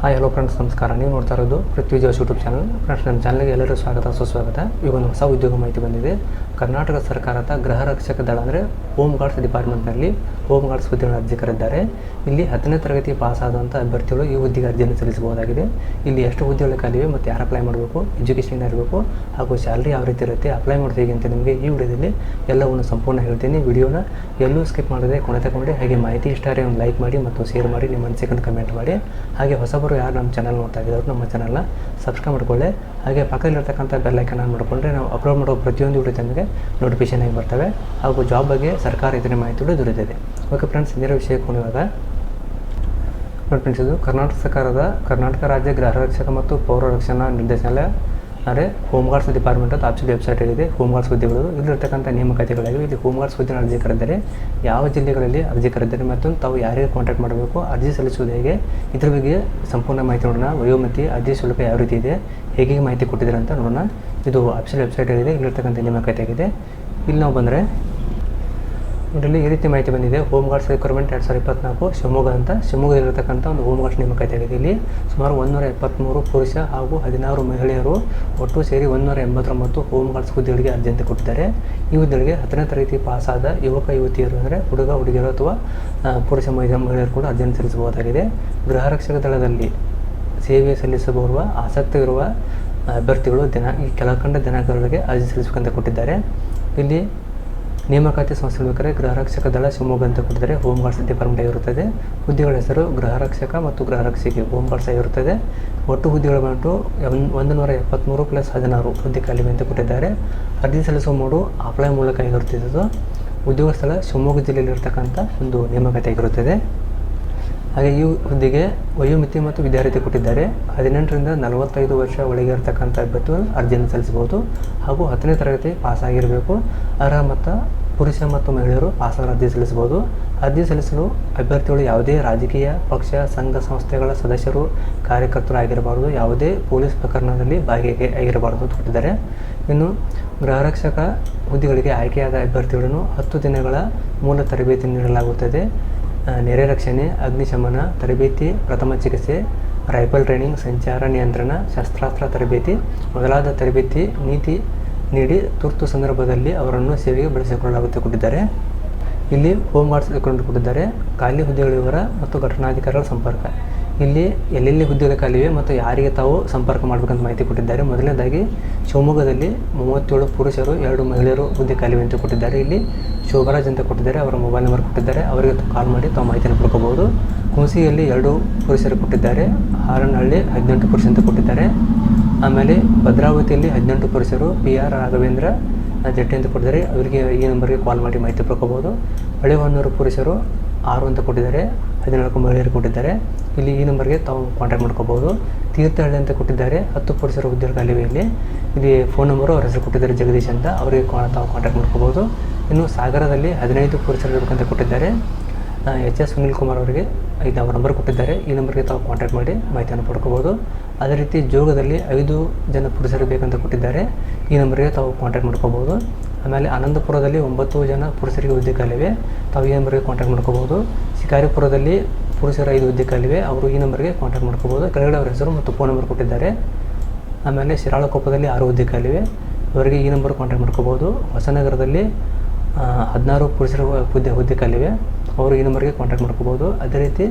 Hi hello friends ನಮಸ್ಕಾರ. ನೀವು ನೋಡ್ತಾ ಇರೋದು Prithvi Josh YouTube channel friends ನಮ್ಮ ಚಾನಲ್ಗೆ ಎಲ್ಲರೂ ಸ್ವಾಗತ, ಸುಸ್ವಾಗತ. ಈಗ ಒಂದು ಹೊಸ ಉದ್ಯೋಗ ಮಾಹಿತಿ ಬಂದಿದೆ. ಕರ್ನಾಟಕ ಸರ್ಕಾರದ ಗೃಹ ರಕ್ಷಕ ದಳ ಅಂದರೆ ಹೋಮ್ ಗಾರ್ಡ್ಸ್ ಡಿಪಾರ್ಟ್ಮೆಂಟ್ನಲ್ಲಿ ಹೋಮ್ ಗಾರ್ಡ್ಸ್ ಹುದ್ದೆಗಳ ಅರ್ಜಿ ಕರೆದಿದ್ದಾರೆ ಇಲ್ಲಿ ಹತ್ತನೇ ತರಗತಿ ಪಾಸ್ ಆದಂಥ ಅಭ್ಯರ್ಥಿಗಳು ಈ ಹುದ್ದೆಗೆ ಅರ್ಜಿಯನ್ನು ಸಲ್ಲಿಸಬಹುದಾಗಿದೆ. ಇಲ್ಲಿ ಎಷ್ಟು ಹುದ್ದೆಗಳು ಖಾಲಿವೆ ಮತ್ತು ಯಾರು ಅಪ್ಲೈ ಮಾಡಬೇಕು ಎಜುಕೇಷನ್ ಇರಬೇಕು, ಹಾಗೂ ಸ್ಯಾಲ್ರಿ ಯಾವ ರೀತಿ ಇರುತ್ತೆ ಅಪ್ಲೈ ಮಾಡೋದು ಹೇಗೆ ಅಂತ ನಿಮಗೆ ಈ ವಿಡಿಯೋದಲ್ಲಿ ಎಲ್ಲವನ್ನು ಸಂಪೂರ್ಣ ಹೇಳ್ತೀನಿ. ವಿಡಿಯೋನ ಎಲ್ಲೂ ಸ್ಕಿಪ್ ಮಾಡದೆ ಕೊನೆ ತಗೊಂಡು, ಹಾಗೆ ಮಾಹಿತಿ ಇಷ್ಟ ಆದರೆ ಲೈಕ್ ಮಾಡಿ ಮತ್ತು ಶೇರ್ ಮಾಡಿ, ನಿಮ್ಮ ಅನಿಸಿಕೆಯನ್ನು ಕಮೆಂಟ್ ಮಾಡಿ. ಹಾಗೆ ಹೊಸಬರು ಯಾರು ನಮ್ಮ ಚಾನಲ್ ನೋಡ್ತಾ ಇದ್ದಾರೆ ನಮ್ಮ ಚಾನಲ್ನ ಸಬ್ಸ್ಕ್ರೈಬ್ ಮಾಡ್ಕೊಳ್ಳಿ. ಹಾಗೆ ಪಕ್ಕದಲ್ಲಿರ್ತಕ್ಕಂಥ ಬೆಲ್ ಐಕನ್ ಆನ್ ಮಾಡಿಕೊಂಡ್ರೆ ನಾವು ಅಪ್ಲೋಡ್ ಮಾಡೋ ಪ್ರತಿಯೊಂದು ವಿಡಿಯೋ ತಮಗೆ ನೋಟಿಫಿಕೇಶನ್ ಆಗಿ ಬರ್ತವೆ. ಹಾಗೂ ಜಾಬ್ ಬಗ್ಗೆ ಸರ್ಕಾರ ಇದರ ಮಾಹಿತಿಗಳು ದೊರೆತಿದೆ. ಓಕೆ ಫ್ರೆಂಡ್ಸ್ ಇದರ ವಿಷಯಕ್ಕೆ ಇವಾಗ ನೋಡಿ ಫ್ರೆಂಡ್ಸ್ ಇದು ಕರ್ನಾಟಕ ಸರ್ಕಾರದ ಕರ್ನಾಟಕ ರಾಜ್ಯ ಗೃಹ ರಕ್ಷಕ ಮತ್ತು ಪೌರ ರಕ್ಷಣಾ ನಿರ್ದೇಶನಾಲಯ ಅಂದರೆ ಹೋಮ್ ಗಾರ್ಡ್ಸ್ ಡಿಪಾರ್ಟ್ಮೆಂಟ್ ಅಂತ ಆಫೀಸ್ ವೆಬ್ಸೈಟ್ ಇದೆ ಹೋಮ್ ಗಾರ್ಡ್ಸ್ ಹುದ್ದೆಗಳು ಇಲ್ಲಿರ್ತಕ್ಕಂಥ ನೇಮಕಾತಿಗಳಾಗಿವೆ ಇಲ್ಲಿ ಹೋಮ್ ಗಾರ್ಡ್ಸ್ ಅರ್ಜಿ ಕರೆದರೆ ಯಾವ ಜಿಲ್ಲೆಗಳಲ್ಲಿ ಅರ್ಜಿ ಕರೆದರೆ ಮತ್ತು ತಾವು ಯಾರಿಗೆ ಕಾಂಟ್ಯಾಕ್ಟ್ ಮಾಡಬೇಕು, ಅರ್ಜಿ ಸಲ್ಲಿಸುವುದು ಹೇಗೆ, ಇದ್ರ ಬಗ್ಗೆ ಸಂಪೂರ್ಣ ಮಾಹಿತಿ ನೋಡೋಣ. ವಯೋಮಿತಿ, ಅರ್ಜಿ ಶುಲ್ಕ ಯಾವ ರೀತಿ ಇದೆ ಹೇಗೆ ಮಾಹಿತಿ ಕೊಟ್ಟಿದ್ದಾರೆ ಅಂತ ನೋಡೋಣ. ಇದು ಆಫೀಸಿಯಲ್ ವೆಬ್ಸೈಟ್ ಇದೆ, ಇಲ್ಲಿರ್ತಕ್ಕಂಥ ನೇಮಕಾತಿ ಆಗಿದೆ ಇಲ್ಲಿ ನಾವು ಬಂದರೆ ಇದರಲ್ಲಿ ಈ ರೀತಿ ಮಾಹಿತಿ ಬಂದಿದೆ. ಹೋಮ್ ಗಾರ್ಡ್ಸ್ ರಿಕ್ವೈರ್ಮೆಂಟ್ ಎರಡು ಸಾವಿರದ ಇಪ್ಪತ್ನಾಲ್ಕು, ಶಿವಮೊಗ್ಗ ಅಂತ. ಶಿವಮೊಗ್ಗದಲ್ಲಿರತಕ್ಕಂಥ ಒಂದು ಹೋಮ್ ಗಾರ್ಡ್ಸ್ ನೇಮಕಾತಿ ಆಗಿದೆ ಇಲ್ಲಿ. ಸುಮಾರು ಒಂದೂರ ಎಪ್ಪತ್ತ್ಮೂರು ಪುರುಷ ಹಾಗೂ ಹದಿನಾರು ಮಹಿಳೆಯರು ಒಟ್ಟು ಸೇರಿ ಒಂದೂರ ಎಂಬತ್ತೊಂಬತ್ತು ಹೋಮ್ ಗಾರ್ಡ್ಸ್ ಹುದ್ದೆಗಳಿಗೆ ಅರ್ಜಿ ಅಂತ ಕೊಟ್ಟಿದ್ದಾರೆ. ಈ ಹುದ್ದೆಗಳಿಗೆ ಹತ್ತನೇ ತರಗತಿ ಪಾಸಾದ ಯುವಕ, ಯುವತಿಯರು ಅಂದರೆ ಹುಡುಗ, ಹುಡುಗಿಯರು ಅಥವಾ ಪುರುಷ, ಮಹಿಳಾ, ಮಹಿಳೆಯರು ಕೂಡ ಅರ್ಜಿಯನ್ನು ಸಲ್ಲಿಸಬಹುದಾಗಿದೆ. ಗೃಹ ರಕ್ಷಕ ದಳದಲ್ಲಿ ಸೇವೆ ಸಲ್ಲಿಸಬರುವ ಆಸಕ್ತಿ ಇರುವ ಅಭ್ಯರ್ಥಿಗಳು ದಿನ, ಈ ಕೆಳಕಂಡ ದಿನಾಂಕಗಳಿಗೆ ಅರ್ಜಿ ಸಲ್ಲಿಸಬೇಕಂತ ಕೊಟ್ಟಿದ್ದಾರೆ. ಇಲ್ಲಿ ನೇಮಕಾತಿ ಸಂಸ್ಥೆ ಬೇಕಾದ್ರೆ ಗೃಹ ರಕ್ಷಕ ದಳ ಶಿವಮೊಗ್ಗ ಅಂತ ಕೊಟ್ಟಿದ್ದಾರೆ. ಹೋಮ್ ಗಾರ್ಡ್ಸ್ ಡಿಪಾರ್ಟ್ಮೆಂಟ್ ಆಗಿರುತ್ತದೆ ಹುದ್ದೆಗಳ ಹೆಸರು ಗೃಹ ರಕ್ಷಕ ಮತ್ತು ಗೃಹ ರಕ್ಷಕಿ ಹೋಮ್ ಗಾರ್ಡ್ಸ್ ಆಗಿರುತ್ತದೆ ಒಟ್ಟು ಹುದ್ದೆಗಳು ಬಂದು ಒಂದು ನೂರ ಎಪ್ಪತ್ತ್ಮೂರು ಪ್ಲಸ್ ಹದಿನಾರು ಹುದ್ದೆ ಖಾಲಿವೆ ಅಂತ ಕೊಟ್ಟಿದ್ದಾರೆ. ಅರ್ಜಿ ಸಲ್ಲಿಸುವ ಮೂಡು ಅಪ್ಲೈ ಮೂಲಕ ಆಗಿರುತ್ತಿದ್ದು ಉದ್ಯೋಗ ಸ್ಥಳ ಶಿವಮೊಗ್ಗ ಜಿಲ್ಲೆಯಲ್ಲಿರ್ತಕ್ಕಂಥ ಒಂದು ನೇಮಕಾತಿ ಆಗಿರುತ್ತದೆ. ಹಾಗೆ ಈ ಹುದ್ದೆಗೆ ವಯೋಮಿತಿ ಮತ್ತು ವಿದ್ಯಾರ್ಥಿ ಕೊಟ್ಟಿದ್ದಾರೆ. ಹದಿನೆಂಟರಿಂದ ನಲವತ್ತೈದು ವರ್ಷ ಒಳಗೆ ಇರತಕ್ಕಂಥ ಅಭ್ಯರ್ಥಿಗಳು ಅರ್ಜಿಯನ್ನು ಸಲ್ಲಿಸಬಹುದು. ಹಾಗೂ ಹತ್ತನೇ ತರಗತಿ ಪಾಸ್ ಆಗಿರಬೇಕು ಅರ್ಹ ಮತ್ತು ಪುರುಷ ಮತ್ತು ಮಹಿಳೆಯರು ಆಸನ ಅರ್ಜಿ ಸಲ್ಲಿಸಬಹುದು. ಅರ್ಜಿ ಸಲ್ಲಿಸಲು ಅಭ್ಯರ್ಥಿಗಳು ಯಾವುದೇ ರಾಜಕೀಯ, ಪಕ್ಷ, ಸಂಘ ಸಂಸ್ಥೆಗಳ ಸದಸ್ಯರು, ಕಾರ್ಯಕರ್ತರು ಆಗಿರಬಾರದು. ಯಾವುದೇ ಪೊಲೀಸ್ ಪ್ರಕರಣದಲ್ಲಿ ಭಾಗಿಯಾಗಿ ಆಗಿರಬಾರದು ಕೊಟ್ಟಿದ್ದಾರೆ. ಇನ್ನು ಗೃಹರಕ್ಷಕ ಹುದ್ದೆಗಳಿಗೆ ಆಯ್ಕೆಯಾದ ಅಭ್ಯರ್ಥಿಗಳನ್ನು ಹತ್ತು ದಿನಗಳ ಮೂಲ ತರಬೇತಿ ನೀಡಲಾಗುತ್ತದೆ. ನೆರೆ ರಕ್ಷಣೆ, ಅಗ್ನಿಶಮನ, ತರಬೇತಿ, ಪ್ರಥಮ ಚಿಕಿತ್ಸೆ, ರೈಫಲ್ ಟ್ರೈನಿಂಗ್, ಸಂಚಾರ ನಿಯಂತ್ರಣ, ಶಸ್ತ್ರಾಸ್ತ್ರ ತರಬೇತಿ, ಮೊದಲಾದ ತರಬೇತಿ, ನೀತಿ ನೀಡಿ ತುರ್ತು ಸಂದರ್ಭದಲ್ಲಿ ಅವರನ್ನು ಸೇವೆಗೆ ಬಳಸಿಕೊಳ್ಳಲಾಗುತ್ತೆ ಕೊಟ್ಟಿದ್ದಾರೆ. ಇಲ್ಲಿ ಹೋಮ್ ಗಾರ್ಡ್ಸ್ ಕೊಂಡು ಕೊಟ್ಟಿದ್ದಾರೆ. ಖಾಲಿ ಹುದ್ದೆಗಳ ವಿವರ ಮತ್ತು ಘಟನಾಧಿಕಾರಿಗಳ ಸಂಪರ್ಕ. ಇಲ್ಲಿ ಎಲ್ಲೆಲ್ಲಿ ಹುದ್ದೆಗಳ ಖಾಲಿವೆ ಮತ್ತು ಯಾರಿಗೆ ತಾವು ಸಂಪರ್ಕ ಮಾಡಬೇಕಂತ ಮಾಹಿತಿ ಕೊಟ್ಟಿದ್ದಾರೆ. ಮೊದಲನೇದಾಗಿ, ಶಿವಮೊಗ್ಗದಲ್ಲಿ ಮೂವತ್ತೇಳು ಪುರುಷರು, ಎರಡು ಮಹಿಳೆಯರು ಹುದ್ದೆ ಖಾಲಿವೆ ಅಂತ ಕೊಟ್ಟಿದ್ದಾರೆ. ಇಲ್ಲಿ ಶೋಭರಾಜ್ ಅಂತ ಕೊಟ್ಟಿದ್ದಾರೆ. ಅವರ ಮೊಬೈಲ್ ನಂಬರ್ ಕೊಟ್ಟಿದ್ದಾರೆ. ಅವರಿಗೆ ಕಾಲ್ ಮಾಡಿ ತಾವು ಮಾಹಿತಿಯನ್ನು ಪಡ್ಕೋಬಹುದು. ಕುಂಸಿಯಲ್ಲಿ ಎರಡು ಪುರುಷರು ಕೊಟ್ಟಿದ್ದಾರೆ. ಹಾರನಹಳ್ಳಿ ಹದಿನೆಂಟು ಪುರುಷ ಅಂತ ಕೊಟ್ಟಿದ್ದಾರೆ. ಆಮೇಲೆ ಭದ್ರಾವತಿಯಲ್ಲಿ ಹದಿನೆಂಟು ಪುರುಷರು ಪಿ ಆರ್ ರಾಘವೇಂದ್ರ ಜಟ್ಟಿ ಅಂತ ಕೊಟ್ಟಿದ್ದಾರೆ. ಅವರಿಗೆ ಈ ನಂಬರ್ಗೆ ಕಾಲ್ ಮಾಡಿ ಮಾಹಿತಿ ಪಡ್ಕೋಬೋದು. ಹೊಳೆಹೊನ್ನೂರು ಪುರುಷರು ಆರು ಅಂತ ಕೊಟ್ಟಿದ್ದಾರೆ. ಹದಿನಾಲ್ಕು ಮಹಿಳೆಯರು ಕೊಟ್ಟಿದ್ದಾರೆ. ಇಲ್ಲಿ ಈ ನಂಬರ್ಗೆ ತಾವು ಕಾಂಟ್ಯಾಕ್ಟ್ ಮಾಡ್ಕೋಬೋದು. ತೀರ್ಥಹಳ್ಳಿ ಅಂತ ಕೊಟ್ಟಿದ್ದಾರೆ. ಹತ್ತು ಪುರುಷರ ಉದ್ಯೋಗ ಅಲ್ಲಿವೆ ಇಲ್ಲಿ ಇಲ್ಲಿ ಫೋನ್ ನಂಬರು ಅವ್ರ ಹೆಸರು ಕೊಟ್ಟಿದ್ದಾರೆ ಜಗದೀಶ್ ಅಂತ. ಅವರಿಗೆ ತಾವು ಕಾಂಟ್ಯಾಕ್ಟ್ ಮಾಡ್ಕೋಬೋದು. ಇನ್ನು ಸಾಗರದಲ್ಲಿ ಹದಿನೈದು ಪುರುಷರು ಇರಬೇಕಂತ ಕೊಟ್ಟಿದ್ದಾರೆ. ಎಚ್ ಎಸ್ ಸುನಿಲ್ ಕುಮಾರ್ ಅವರಿಗೆ ಇದು ಅವರ ನಂಬರ್ ಕೊಟ್ಟಿದ್ದಾರೆ. ಈ ನಂಬರ್ಗೆ ತಾವು ಕಾಂಟ್ಯಾಕ್ಟ್ ಮಾಡಿ ಮಾಹಿತಿಯನ್ನು ಪಡ್ಕೋಬೋದು. ಅದೇ ರೀತಿ ಜೋಗದಲ್ಲಿ ಐದು ಜನ ಪುರುಷರು ಬೇಕಂತ ಕೊಟ್ಟಿದ್ದಾರೆ. ಈ ನಂಬರ್ಗೆ ತಾವು ಕಾಂಟ್ಯಾಕ್ಟ್ ಮಾಡ್ಕೋಬೋದು. ಆಮೇಲೆ ಆನಂದಪುರದಲ್ಲಿ ಒಂಬತ್ತು ಜನ ಪುರುಷರಿಗೆ ಹುದ್ದೆ ಕಾಲಿವೆ. ತಾವು ಈ ನಂಬರ್ಗೆ ಕಾಂಟ್ಯಾಕ್ಟ್ ಮಾಡ್ಕೋಬೋದು. ಶಿಕಾರಿಪುರದಲ್ಲಿ ಪುರುಷರ ಐದು ಹುದ್ದೆ ಕಾಲಿವೆ. ಅವರು ಈ ನಂಬರ್ಗೆ ಕಾಂಟ್ಯಾಕ್ಟ್ ಮಾಡ್ಕೋಬೋದು. ಕೆಳಗಡೆ ಅವರ ಹೆಸರು ಮತ್ತು ಫೋನ್ ನಂಬರ್ ಕೊಟ್ಟಿದ್ದಾರೆ. ಆಮೇಲೆ ಶಿರಾಳಕೊಪ್ಪದಲ್ಲಿ ಆರು ಹುದ್ದೆ ಖಾಲಿವೆ ಇವರಿಗೆ ಈ ನಂಬರ್ ಕಾಂಟ್ಯಾಕ್ಟ್ ಮಾಡ್ಕೋಬೋದು. ಹೊಸನಗರದಲ್ಲಿ ಹದಿನಾರು ಪುರುಷರ ಹುದ್ದೆ ಹುದ್ದೆ ಖಾಲಿವೆ ಅವರು ಈ ನಂಬರ್ಗೆ ಕಾಂಟ್ಯಾಕ್ಟ್ ಮಾಡ್ಕೋಬೋದು. ಅದೇ ರೀತಿ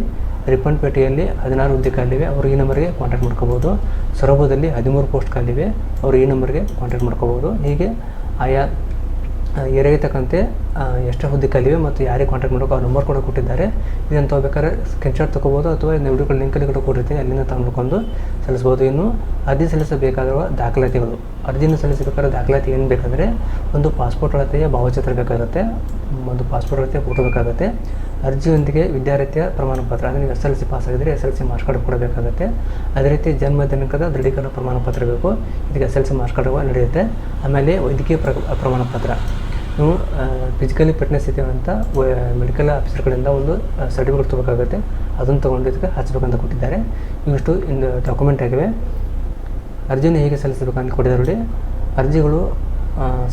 ರಿಪ್ಪನ್ಪೇಟೆಯಲ್ಲಿ ಹದಿನಾರು ಹುದ್ದೆ ಖಾಲಿವೆ. ಅವರು ಈ ನಂಬರ್ಗೆ ಕಾಂಟ್ಯಾಕ್ಟ್ ಮಾಡ್ಕೋಬೋದು. ಸೊರಬದಲ್ಲಿ ಹದಿಮೂರು ಪೋಸ್ಟ್ ಖಾಲಿವೆ. ಅವರು ಈ ನಂಬರ್ಗೆ ಕಾಂಟ್ಯಾಕ್ಟ್ ಮಾಡ್ಕೋಬೋದು. ಹೀಗೆ ಆಯಾ ಏರಿಯಾಗೆ ತಕ್ಕಂತೆ ಎಷ್ಟು ಹುದ್ದೆ ಖಾಲಿವೆ ಮತ್ತು ಯಾರಿಗೆ ಕಾಂಟ್ಯಾಕ್ಟ್ ಮಾಡೋಕೆ ಅವ್ರ ನಂಬರ್ ಕೂಡ ಕೊಟ್ಟಿದ್ದಾರೆ. ಇದನ್ನು ತಗೋಬೇಕಾದ್ರೆ ಸ್ಕ್ರೀನ್ಶಾಟ್ ತೊಗೋಬೋದು ಅಥವಾ ವಿಡಿಯೋಗಳು ಲಿಂಕಲ್ಲಿ ಕೂಡ ಕೊಟ್ಟಿರ್ತೀನಿ. ಅಲ್ಲಿಂದ ತಗೊಂಡ್ಕೊಂಡು ಸಲ್ಲಿಸ್ಬೋದು. ಇನ್ನು ಅರ್ಜಿ ಸಲ್ಲಿಸಬೇಕಾಗಿರುವ ದಾಖಲಾತಿಗಳು. ಅರ್ಜಿನ ಸಲ್ಲಿಸಬೇಕಾದ ದಾಖಲಾತಿ ಏನು ಬೇಕಂದರೆ ಒಂದು ಪಾಸ್ಪೋರ್ಟ್ ಅಳತೆಯ ಭಾವಚಿತ್ರ ಬೇಕಾಗುತ್ತೆ, ಒಂದು ಪಾಸ್ಪೋರ್ಟ್ ಅಳತೆಯ ಫೋಟೋ ಬೇಕಾಗುತ್ತೆ. ಅರ್ಜಿಯೊಂದಿಗೆ ವಿದ್ಯಾರ್ಥಿಯ ಪ್ರಮಾಣ ಪತ್ರ ಅಂದರೆ ನೀವು ಎಸ್ ಎಲ್ ಸಿ ಪಾಸ್ ಆಗಿದ್ರೆ S L C marks card ಕೊಡಬೇಕಾಗುತ್ತೆ ಅದೇ ರೀತಿ ಜನ್ಮ ದಿನಾಂಕದ ದೃಢೀಕರಣ ಪ್ರಮಾಣ ಪತ್ರ ಬೇಕು. ಇದಕ್ಕೆ S L C marks card ನಡೆಯುತ್ತೆ. ಆಮೇಲೆ ವೈದ್ಯಕೀಯ ಪ್ರ ಪ್ರಮಾಣ ಪತ್ರ ನೀವು ಫಿಸಿಕಲಿ ಫಿಟ್ನೆಸ್ ಇದೆ ಅಂತ ಮೆಡಿಕಲ್ ಆಫೀಸರ್ಗಳಿಂದ ಒಂದು ಸರ್ಟಿಫಿಕೇಟ್ ತೊಗೋಬೇಕಾಗುತ್ತೆ. ಅದನ್ನು ತೊಗೊಂಡು ಇದಕ್ಕೆ ಹಚ್ಚಬೇಕಂತ ಕೊಟ್ಟಿದ್ದಾರೆ. ಇವಿಷ್ಟು ಇಂದು ಡಾಕ್ಯುಮೆಂಟ್ ಆಗಿವೆ. ಅರ್ಜಿಯನ್ನು ಹೇಗೆ ಸಲ್ಲಿಸಬೇಕಂತ ಕೊಟ್ಟಿದ್ದಾರೆ ನೋಡಿ. ಅರ್ಜಿಗಳು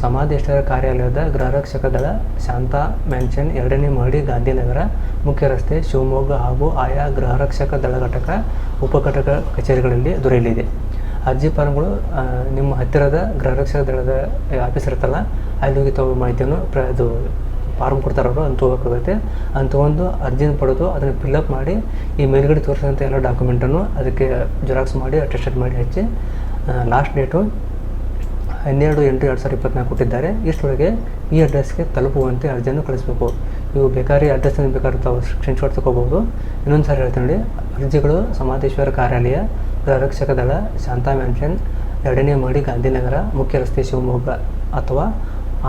ಸಮಾಧಿಷ್ಠರ ಕಾರ್ಯಾಲಯದ ಗೃಹರಕ್ಷಕ ದಳ ಶಾಂತಾ ಮ್ಯಾನ್ಷನ್, ಎರಡನೇ ಮಹಡಿ ಗಾಂಧಿನಗರ, ಮುಖ್ಯ ರಸ್ತೆ, ಶಿವಮೊಗ್ಗ ಹಾಗೂ ಆಯಾ ಗೃಹರಕ್ಷಕ ದಳ ಘಟಕ, ಉಪಘಟಕ ಕಚೇರಿಗಳಲ್ಲಿ ದೊರೆಯಲಿದೆ. ಅರ್ಜಿ ಫಾರ್ಮ್ಗಳು ನಿಮ್ಮ ಹತ್ತಿರದ ಗೃಹರಕ್ಷಕ ದಳದ ಆಫೀಸ್ ಇರುತ್ತಲ್ಲ, ಅಲ್ಲಿ ಹೋಗಿ ತಗೋ ಮಾಹಿತಿಯನ್ನು ಪ್ರ ಇದು ಫಾರ್ಮ್ ಕೊಡ್ತಾರೆ ಅವರು ಅಂತ ಹೋಗಬೇಕಾಗುತ್ತೆ ಅಂತ ಒಂದು ಅರ್ಜಿನ ಪಡೆದು ಅದನ್ನು ಫಿಲ್ಅಪ್ ಮಾಡಿ ಈ ಮೇಲ್ಗಡೆ ತೋರಿಸಿದಂಥ ಎಲ್ಲ ಡಾಕ್ಯುಮೆಂಟನ್ನು ಅದಕ್ಕೆ ಜೆರಾಕ್ಸ್ ಮಾಡಿ ಅಟೆಸ್ಟೆಡ್ ಮಾಡಿ ಹಚ್ಚಿ ಲಾಸ್ಟ್ ಡೇಟು ಹನ್ನೆರಡು ಎಂಟು ಎರಡು ಸಾವಿರದ ಇಪ್ಪತ್ನಾಲ್ಕು ಕೊಟ್ಟಿದ್ದಾರೆ. ಇಷ್ಟರೊಳಗೆ ಈ ಅಡ್ರೆಸ್ಗೆ ತಲುಪುವಂತೆ ಅರ್ಜಿಯನ್ನು ಕಳಿಸಬೇಕು. ಇವು ಬೇಕಾದ್ರೆ ಅಡ್ರೆಸ್ಸನ್ನು ಬೇಕಾದ್ರೆ ತಾವು ಸ್ಕ್ರೀನ್ಶಾಟ್ ತಗೋಬೋದು ಇನ್ನೊಂದು ಸಾರಿ ಹೇಳ್ತೀನಿ ನೋಡಿ, ಅರ್ಜಿಗಳು ಸಮಾಧೇಶ್ವರ ಕಾರ್ಯಾಲಯ, ಪ್ರರಕ್ಷಕ ದಳ, ಶಾಂತಾ ಮ್ಯಾನ್ಷನ್ ಎರಡನೇ ಮಾಡಿ ಗಾಂಧಿನಗರ, ಮುಖ್ಯ ರಸ್ತೆ ಶಿವಮೊಗ್ಗ ಅಥವಾ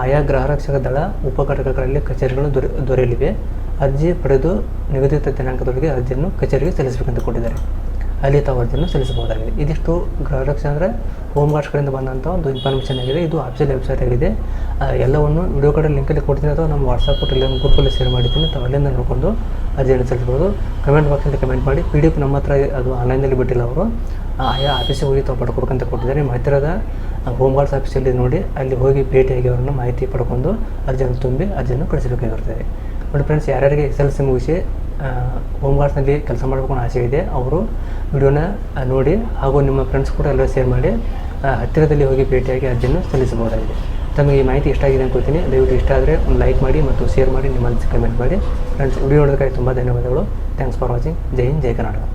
ಆಯಾ ಗೃಹರಕ್ಷಕ ದಳ, ಉಪಘಟಕಗಳಲ್ಲಿ ಕಚೇರಿಗಳು ದೊರೆ, ದೊರೆಯಲಿವೆ. ಅರ್ಜಿ ಪಡೆದು ನಿಗದಿತ ದಿನಾಂಕದೊಳಗೆ ಅರ್ಜಿಯನ್ನು ಕಚೇರಿಗೆ ಸಲ್ಲಿಸಬೇಕೆಂದು ಕೊಟ್ಟಿದ್ದಾರೆ ಅಲ್ಲಿ ತಾವು ಅರ್ಜಿಯನ್ನು ಸಲ್ಲಿಸಬಹುದಾಗಿದೆ. ಇದಿಷ್ಟು ಗೃಹರಕ್ಷೆ ಅಂದರೆ ಹೋಮ್ ಗಾರ್ಡ್ಸ್ಗಳಿಂದ ಬಂದಂಥ ಒಂದು ಇನ್ಫಾರ್ಮೇಷನ್ ಆಗಿದೆ. ಇದು ಆಫೀಸಿಯಲ್ ವೆಬ್ಸೈಟ್ ಆಗಿದೆ. ಎಲ್ಲವನ್ನು ವಿಡಿಯೋ ಕಡೆ ಲಿಂಕಲ್ಲಿ ಕೊಡ್ತೀನಿ ಅಥವಾ ನಮ್ಮ ವಾಟ್ಸಪ್ ಟೆಲಿಗ್ರಾಮ್ ಗ್ರೂಪಲ್ಲಿ ಶೇರ್ ಮಾಡಿದ್ದೀನಿ ತಾವು ಅಲ್ಲಿಂದ ನೋಡಿಕೊಂಡು ಅರ್ಜಿಯನ್ನು ಸಲ್ಲಿಸ್ಬೋದು ಕಮೆಂಟ್ ಬಾಕ್ಸಲ್ಲಿ ಕಮೆಂಟ್ ಮಾಡಿ. ಪಿ ಡಿ ಎಫ್ ನಮ್ಮ ಹತ್ರ ಅದು ಆನ್ಲೈನಲ್ಲಿ ಬಿಟ್ಟಿಲ್ಲ ಅವರು. ಆಯಾ ಆಫೀಸಿಗೆ ಹೋಗಿ ತಾವು ಪಡ್ಕೊಬೇಕಂತ ಕೊಟ್ಟಿದ್ದಾರೆ. ನಿಮ್ಮ ಹತ್ತಿರದ ಹೋಮ್ ಗಾರ್ಡ್ಸ್ ಆಫೀಸಲ್ಲಿ ನೋಡಿ. ಅಲ್ಲಿ ಹೋಗಿ ಭೇಟಿಯಾಗಿ ಅವರನ್ನು ಮಾಹಿತಿ ಪಡ್ಕೊಂಡು ಅರ್ಜಿಯನ್ನು ತುಂಬಿ ಅರ್ಜಿಯನ್ನು ಕಳಿಸಬೇಕಾಗಿರ್ತದೆ ನೋಡಿ ಫ್ರೆಂಡ್ಸ್ ಯಾರ್ಯಾರಿಗೆ ಎಸ್ ಎಲ್ ಸಿ ಮುಗಿಸಿ ಹೋಮ್ ಗಾರ್ಡ್ಸ್ನಲ್ಲಿ ಕೆಲಸ ಮಾಡಬೇಕು ಅನ್ನೋ ಆಸೆ ಇದೆ. ಅವರು ವಿಡಿಯೋನ ನೋಡಿ ಹಾಗೂ ನಿಮ್ಮ ಫ್ರೆಂಡ್ಸ್ ಕೂಡ ಎಲ್ಲ ಶೇರ್ ಮಾಡಿ ಹತ್ತಿರದಲ್ಲಿ ಹೋಗಿ ಭೇಟಿಯಾಗಿ ಅರ್ಜಿಯನ್ನು ಸಲ್ಲಿಸಬಹುದಾಗಿದೆ. ತಮಗೆ ಈ ಮಾಹಿತಿ ಇಷ್ಟ ಆಗಿದೆ ಅನ್ಕೋತೀನಿ ದಯವಿಟ್ಟು ಇಷ್ಟ ಆದರೆ ಒಂದು ಲೈಕ್ ಮಾಡಿ ಮತ್ತು ಶೇರ್ ಮಾಡಿ ನಿಮ್ಮ ಕಮೆಂಟ್ ಮಾಡಿ. ಫ್ರೆಂಡ್ಸ್ ವಿಡಿಯೋ ನೋಡೋದಕ್ಕಾಗಿ ತುಂಬ ಧನ್ಯವಾದಗಳು. ಥ್ಯಾಂಕ್ಸ್ ಫಾರ್ ವಾಚಿಂಗ್ ಜೈ ಹಿಂದ್, ಜೈ ಕರ್ನಾಟಕ.